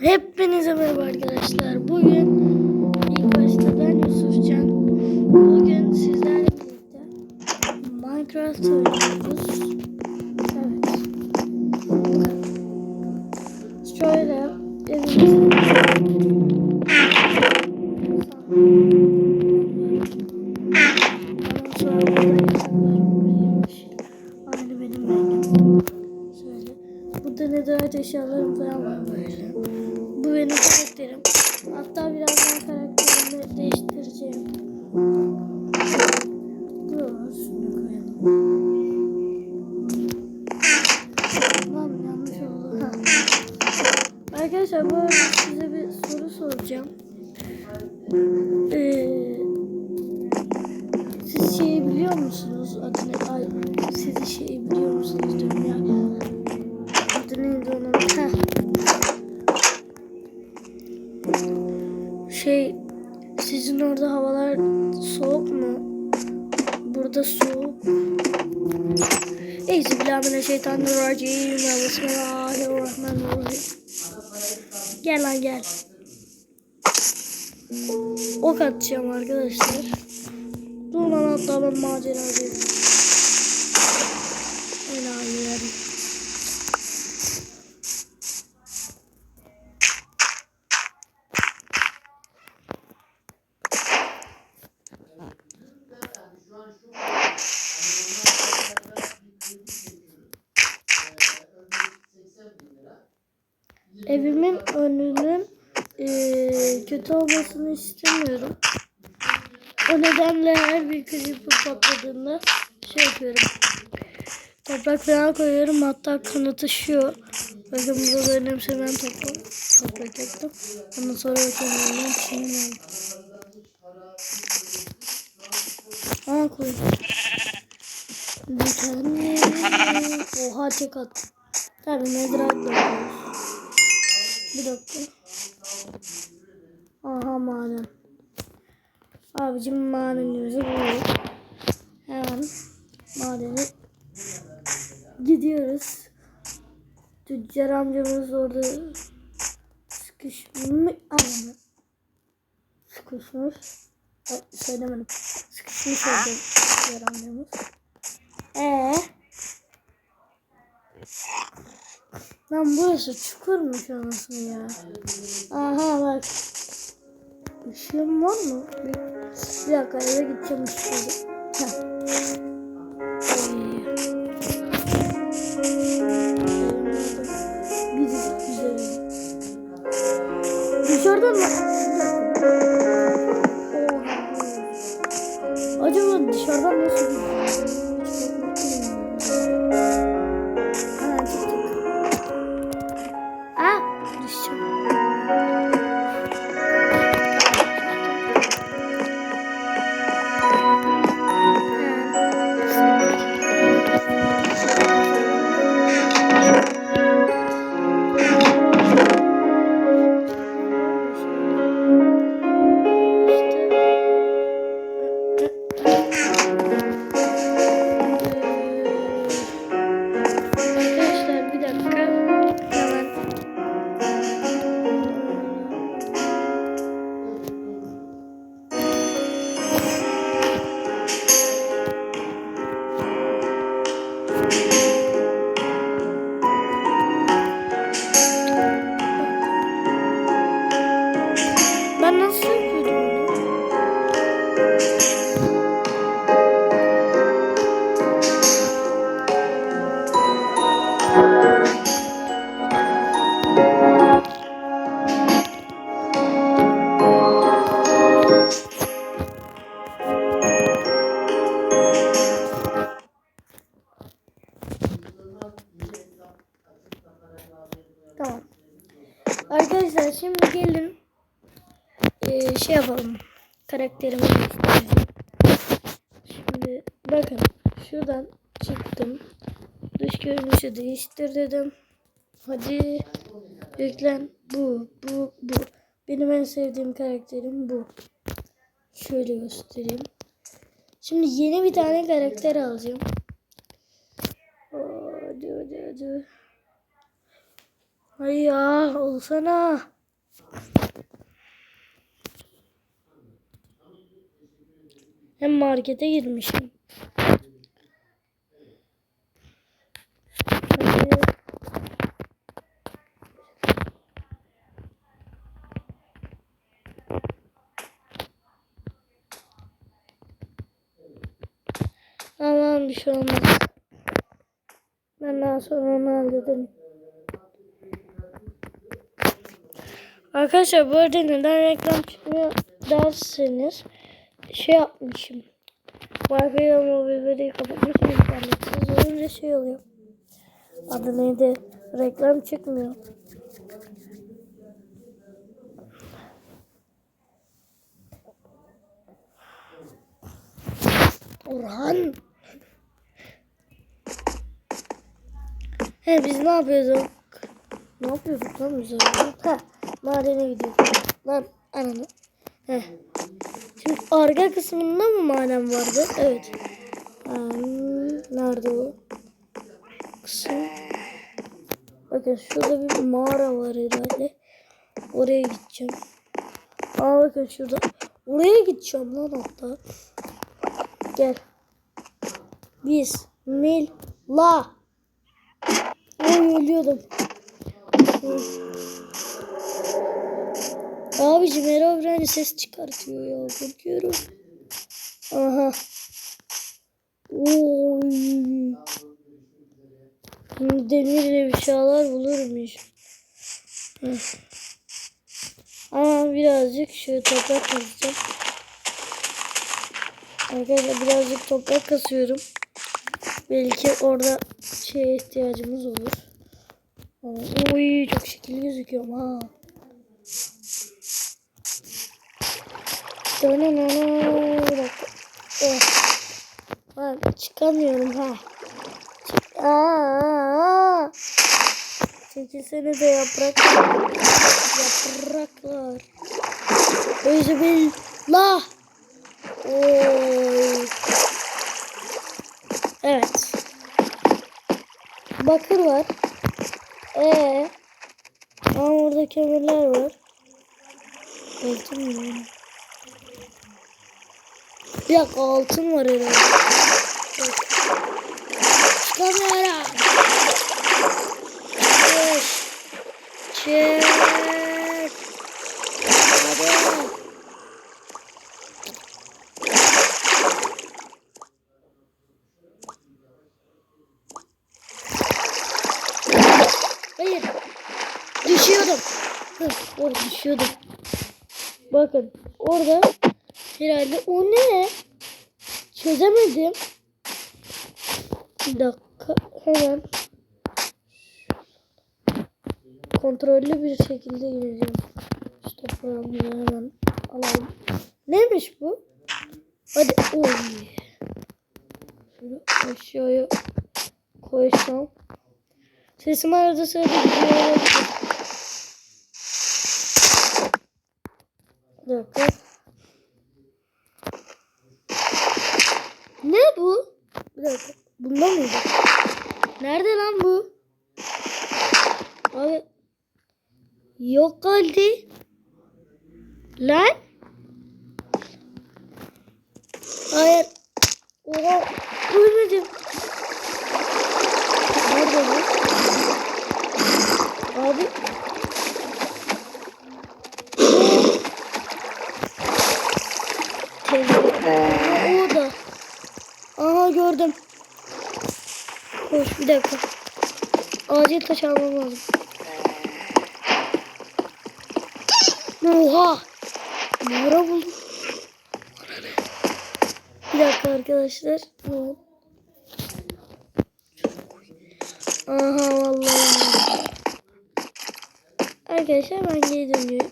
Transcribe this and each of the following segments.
Hepinize merhaba arkadaşlar. Bugün ilk başta ben Yusufcan. Bugün sizlerle birlikte Minecraft oynuyoruz. Evet. Şöyle. Aynı benim rengim. Şöyle. Burada netherite eşyalarım falan var böyle. Benim karakterim. Hatta birazdan karakterimi değiştireceğim. Dur, şunu koyalım. Tamam, yanlış oldu. Ha. Arkadaşlar bu arada size bir soru soracağım. Ee, siz şeyi biliyor musunuz? Adını, ay, siz şeyi biliyor musunuz diyorum. Burada soğuk. Eyzi billahi Bismillahirrahmanirrahim. Gel lan gel. Ok atacağım arkadaşlar. Dur lan hatta ben maceracıyım. Enayilerim. Evimin önünün eee, kötü olmasını istemiyorum. O nedenle her bir creeper patladığında şey yapıyorum. Toprak falan koyuyorum hatta kanatışıyor. Bakın burada da önemsemen toprak, toprak yaptım. Ondan sonra çiğnim aldım. Aa koydum. Dikenli. Oha tek attım. Tabii netherite bakıyoruz. Bir dakika. Aha maden. Abicim madenimizi bulduk. Hemen madeni gidiyoruz. Tüccar amcamız orada sıkışmış. Ananı. Sıkışmış. Ay, söylemedim. Sıkışmış orada tüccar amcamız. Ee? Lan burası çukurmuş anasını ya. Aha bak. Işığım var mı? Bir, bir dakika eve gideceğim güzel. Dışarıdan mı? Acaba dışarıdan nasıl bir Karakterimi göstereceğim. Şimdi bakın şuradan çıktım. Dış görünüşü değiştir dedim. Hadi yüklen. Bu, bu, bu. Benim en sevdiğim karakterim bu. Şöyle göstereyim. Şimdi yeni bir tane karakter alacağım. Hadi hadi hadi. Ay ya olsana. Hem markete girmişim. Hadi. Aman bir şey olmaz. Ben daha sonra onu hallederim. Arkadaşlar bu arada neden reklam çıkmıyor derseniz şey yapmışım. Wi-Fi ve mobil veriyi kapatmışım internetsiz olunca şey oluyor. Adı neydi? Reklam çıkmıyor. Orhan. He biz ne yapıyorduk? Ne yapıyorduk lan biz? Ha madene gidiyorduk. Lan ananı. He. Arka kısmında mı maden vardı? Evet. Hmm, nerede o? Kısım. Bakın şurada bir mağara var herhalde. Oraya gideceğim. Aa bakın şurada. Oraya gideceğim lan hatta. Gel. Bismillah. Oy ölüyordum. Abicim Herobrine ses çıkartıyor ya. Korkuyorum. Aha. Oy. Bir şeyler bulurmuş. Hı. Ama birazcık şu toprak kazacağım. Arkadaşlar birazcık toprak kasıyorum. Belki orada şeye ihtiyacımız olur. Oy çok şekilli gözüküyorum ha. Ben çıkamıyorum ha. Çık Aa! Çekilsene de yaprak. Yapraklar. Özbillah. Oy. Evet. Bakır var. Ee. Ama orada kömürler var. Altın mı? Bir dakika altın var herhalde. Çıkamıyorum. Çık. Çık. Hadi. Hayır. Düşüyordum. Hı, orada düşüyordum. Bakın orada herhalde o ne? Çözemedim. Bir dakika hemen kontrollü bir şekilde gireceğim. Şu toprağımı hemen alalım. Neymiş bu? Hadi. Oy. Şöyle aşağıya koysam. Sesim arada sırada gidiyor olabilir. Bir dakika. Ne bu? Bir dakika. Bunda mıydı? Nerede lan bu? Abi. Yok halde. Lan. Hayır. Oha. Ölmedim. Nerede bu? Abi. Teyze. O da. Aha gördüm. Koş bir dakika. Acil taş almam lazım. Oha. Mağara buldum. Bir dakika arkadaşlar. Aha vallahi. Arkadaşlar ben geri dönüyorum.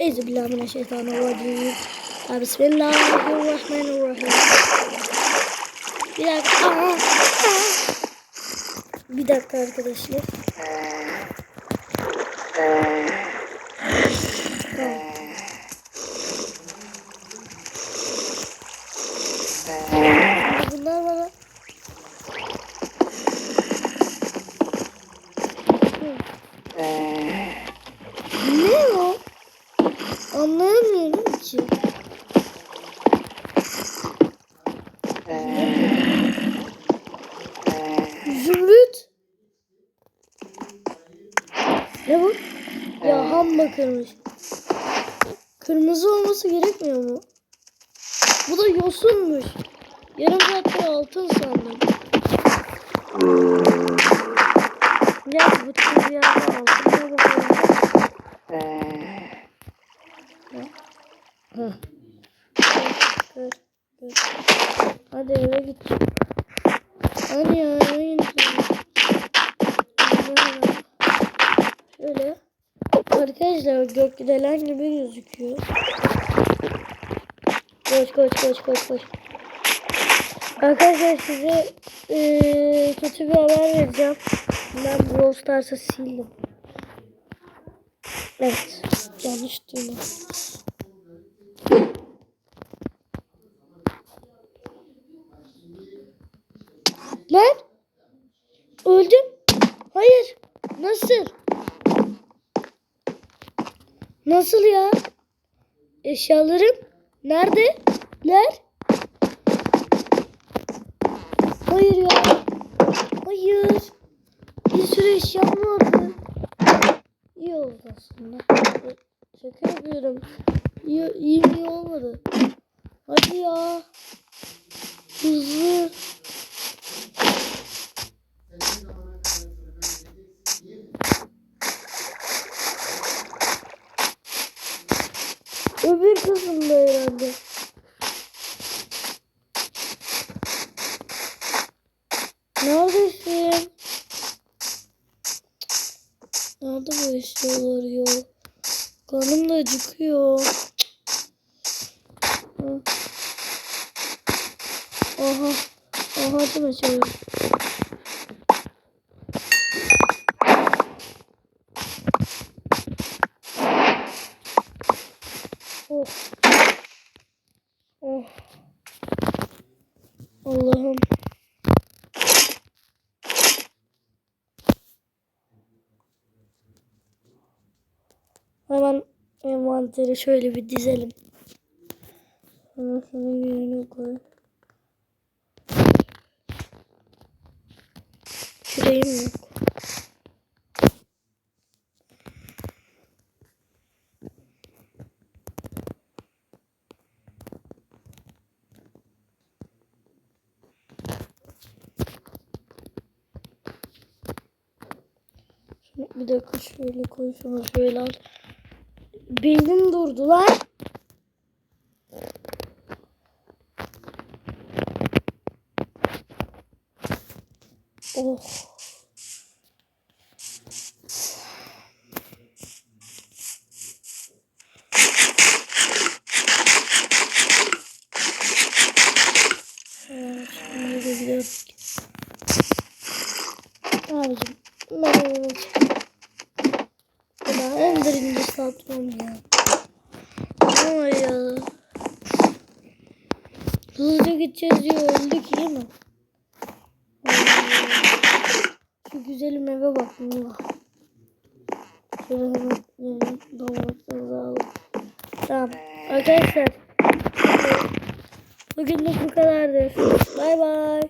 Euzubillahimineşşeytanirracim. Bismillahirrahmanirrahim. Bir dakika. Bir dakika arkadaşlar. Bunlar bana Ne o? Ya ham bakırmış. Kırmızı olması gerekmiyor mu? Bu da yosunmuş. Yarım saattir altın sandım. Ya bu tür bir yerde altına bakalım. Heh. Dur, dur. Hadi eve git. Hadi ya eve git. Şöyle. Gökdelen gibi gözüküyor. Koş koş koş koş koş. Arkadaşlar size eee, kötü bir haber vereceğim. Ben Brawl Stars'ı sildim. Evet. Yanlış duydum. Lan! Öldüm. Hayır. Nasıl? Nasıl ya? Eşyalarım nerede? Ner? Hayır ya. Hayır. Bir sürü eşyam vardı. İyi oldu aslında. Şaka yapıyorum. İyi, iyi, iyi olmadı. Hadi ya. Hızlı. Öbür kısımda herhalde. Neredesin? Nerede bu eşyalar ya? Karnım da acıkıyor. Hı. Aha. Aha değil mi çalıyor? Oh. Oh. Allah'ım. Hemen envanteri şöyle bir dizelim. Sonra yerine koy. Küreğim yok. Bir dakika şöyle koy şunu şöyle al. Beynim durdu lan. Oh. 11. patron ya. Ne ya? Hızlıca gideceğiz diyor. Öldük iyi mi? Şu güzelim eve bak. Şöyle hemen domatesleri alalım. Tamam. Arkadaşlar. Bugünlük bu kadardır. Bay bay.